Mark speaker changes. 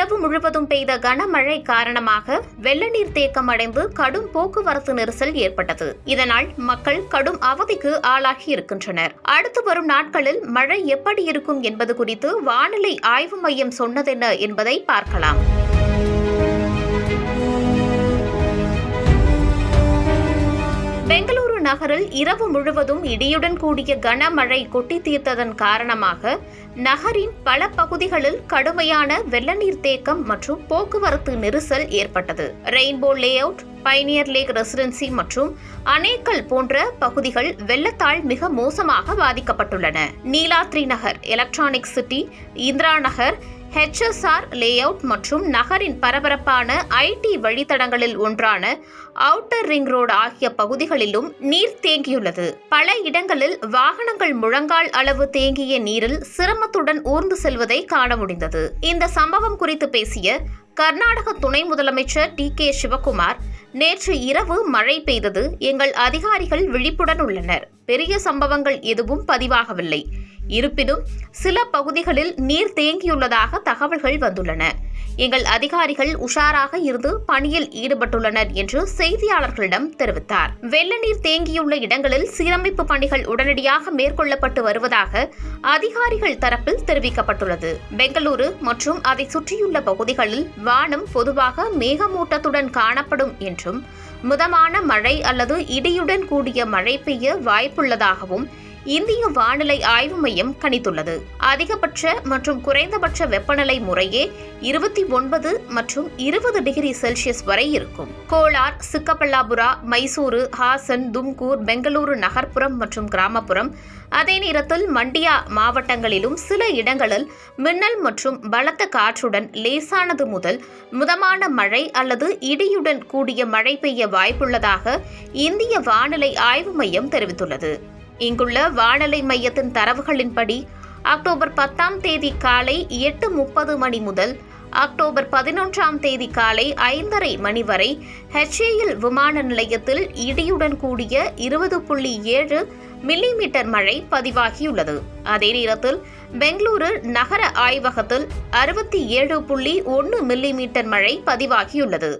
Speaker 1: இரவு முழுவதும் பெய்த கனமழை காரணமாக வெள்ள நீர் தேக்கம் அடைந்து கடும் போக்குவரத்து நெரிசல் ஏற்பட்டது. இதனால் மக்கள் கடும் அவதிக்கு ஆளாகி இருக்கின்றனர். அடுத்து வரும் நாட்களில் மழை எப்படி இருக்கும் என்பது குறித்து வானிலை ஆய்வு மையம் சொன்னதென்ன என்பதை பார்க்கலாம். நகரில் இரவு முழுவதும் இடியுடன் கூடிய கனமழை கொட்டி தீர்த்ததன் காரணமாக நகரின் பல பகுதிகளில் கடுமையான வெள்ளநீர் தேக்கம் மற்றும் போக்குவரத்து நெரிசல் ஏற்பட்டது. Rainbow layout pioneer lake residency மற்றும் அனேக்கல் போன்ற பகுதிகள் வெள்ளத்தால் மிக மோசமாக பாதிக்கப்பட்டுள்ளன. Neeladri Nagar electronic city Indira Nagar HSR layout மற்றும் நகரின் பரபரப்பான ஐடி வழித்தடங்களில் ஒன்றான அவுட்டர் ரிங் ரோடு ஆகிய பகுதிகளிலும் நீர் தேங்கியுள்ளது. பல இடங்களில் வாகனங்கள் முழங்கால் அளவு தேங்கிய நீரில் சிரமத்துடன் ஊர்ந்து செல்வதை காண முடிந்தது. இந்த சம்பவம் குறித்து பேசிய கர்நாடக துணை முதலமைச்சர் டி கே சிவகுமார் நேற்று இரவு மழை பெய்தது. எங்கள் அதிகாரிகள் விழிப்புடன் உள்ளனர். பெரிய சம்பவங்கள் எதுவும் பதிவாகவில்லை. இருப்பினும் சில பகுதிகளில் நீர் தேங்கியுள்ளதாக தகவல்கள் வந்துள்ளன. எங்கள் அதிகாரிகள் உஷாராக இருந்து பணியில் ஈடுபட்டுள்ளனர் என்று செய்தியாளர்களிடம் தெரிவித்தார். வெள்ள நீர் தேங்கியுள்ள இடங்களில் சீரமைப்பு பணிகள் உடனடியாக மேற்கொள்ளப்பட்டு வருவதாக அதிகாரிகள் தரப்பில் தெரிவிக்கப்பட்டுள்ளது. பெங்களூரு மற்றும் அதை சுற்றியுள்ள பகுதிகளில் வானம் பொதுவாக மேகமூட்டத்துடன் காணப்படும் என்றும் மிதமான மழை அல்லது இடியுடன் கூடிய மழை பெய்ய வாய்ப்பு வாய்ப்புள்ளதாகவும் இந்திய வானிலை ஆய்வு மையம் கணித்துள்ளது. அதிகபட்ச மற்றும் குறைந்தபட்ச வெப்பநிலை முறையே இருபத்தி ஒன்பது மற்றும் இருபது டிகிரி செல்சியஸ் வரை இருக்கும். கோலார் சிக்கபல்லாபுரா மைசூரு ஹாசன் தும்கூர் பெங்களூரு நகர்ப்புறம் மற்றும் கிராமப்புறம். அதே நேரத்தில் மண்டியா மாவட்டங்களிலும் சில இடங்களில் மின்னல் மற்றும் பலத்த காற்றுடன் லேசானது முதல் முதமான மழை அல்லது இடியுடன் கூடிய மழை பெய்ய வாய்ப்புள்ளதாக இந்திய வானிலை ஆய்வு மையம் தெரிவித்துள்ளது. இங்குள்ள வானிலை மையத்தின் தரவுகளின்படி அக்டோபர் பத்தாம் தேதி காலை எட்டு முப்பது மணி முதல் அக்டோபர் பதினொன்றாம் தேதி காலை ஐந்தரை மணி வரை ஹெச்ஏஎல் விமான நிலையத்தில் இடியுடன் கூடிய இருபது புள்ளி ஏழு மில்லிமீட்டர் மழை பதிவாகியுள்ளது. அதே நேரத்தில் பெங்களூரு நகர ஆய்வகத்தில் அறுபத்தி ஏழு புள்ளி ஒன்று மில்லிமீட்டர் மழை பதிவாகியுள்ளது.